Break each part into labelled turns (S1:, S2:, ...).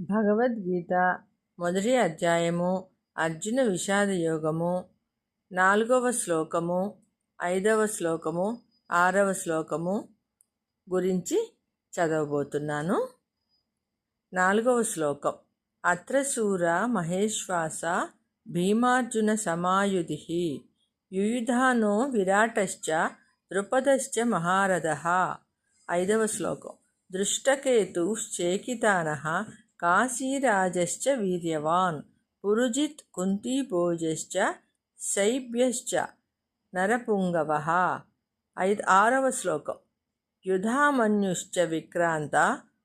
S1: భగవద్గీత మొదటి అధ్యాయము అర్జున విషాద యోగము నాలుగవ శ్లోకము ఐదవ శ్లోకము ఆరవ శ్లోకము గురించి చదవబోతున్నాను. నాలుగవ శ్లోకం అత్రశూర మహేశ్వాస భీమార్జున సమాయుధి యుయుధానో విరాటశ్చ ద్రుపదశ్చ మహారథ. ఐదవ శ్లోకం దృష్టకేతుశ్చేకితానः కాశీరాజశ్చ వీర్యవాన్ పురుజిత్ కుంతీభోజశ్చ శైభ్యశ్చ నరపుంగవ ఐదు ఆరవ శ్లోకం యుధామన్యుశ్చ విక్రాంత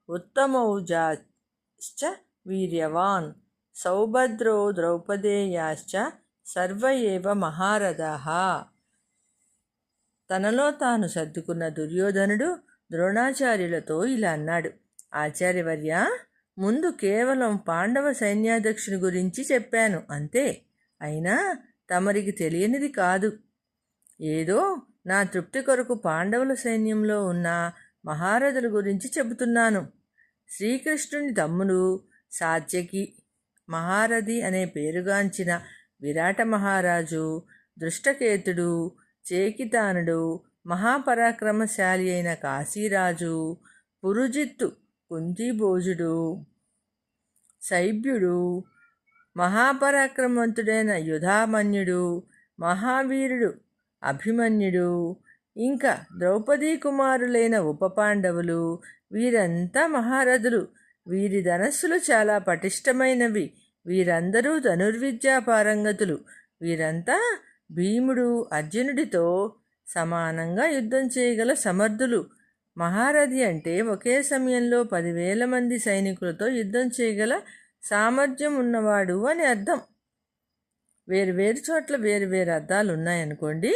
S1: ఉత్తమౌజాశ్చ వీర్యవాన్ సౌభద్రో ద్రౌపదేయాశ్చ సర్వ ఏవ మహారథాः తనలో తాను సర్దుకున్న దుర్యోధనుడు ద్రోణాచార్యులతో ఇలా అన్నాడు ఆచార్యవర్య ముందు కేవలం పాండవ సైన్యాధ్యక్షుని గురించి చెప్పాను అంతే. అయినా తమరికి తెలియనిది కాదు. ఏదో నా తృప్తి కొరకు పాండవుల సైన్యంలో ఉన్న మహారథుల గురించి చెబుతున్నాను. శ్రీకృష్ణుని తమ్ముడు సాత్యకి మహారథి అనే పేరుగాంచిన విరాట మహారాజు దృష్టకేతుడు చేకితానుడు మహాపరాక్రమశాలి అయిన కాశీరాజు పురుజిత్తు కుంతిభోజుడు శైభ్యుడు మహాపరాక్రమవంతుడైన యుధామన్యుడు మహావీరుడు అభిమన్యుడు ఇంకా ద్రౌపదీ కుమారులైన ఉపపాండవులు వీరంతా మహారథులు. వీరి ధనస్సులు చాలా పటిష్టమైనవి. వీరందరూ ధనుర్విద్యా పారంగతులు వీరంతా భీముడు అర్జునుడితో సమానంగా యుద్ధం చేయగల సమర్థులు. మహారథి అంటే ఒకే సమయంలో పదివేల మంది సైనికులతో యుద్ధం చేయగల సామర్థ్యం ఉన్నవాడు అని అర్థం. వేరు వేరు చోట్ల వేరు వేరు అర్థాలు ఉన్నాయనుకోండి.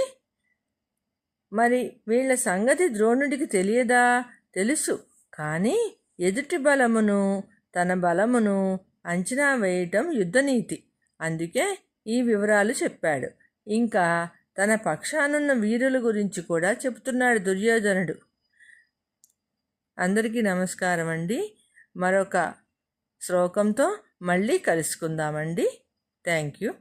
S1: మరి వీళ్ళ సంగతి ద్రోణుడికి తెలియదా? తెలుసు. కానీ ఎదుటి బలమును తన బలమును అంచనా వేయటం యుద్ధనీతి. అందుకే ఈ వివరాలు చెప్పాడు. ఇంకా తన పక్షానున్న వీరుల గురించి కూడా చెబుతున్నాడు దుర్యోధనుడు. అందరికీ నమస్కారం అండి మరొక శ్లోకంతో మళ్ళీ కలుసుకుందామండి. Thank you.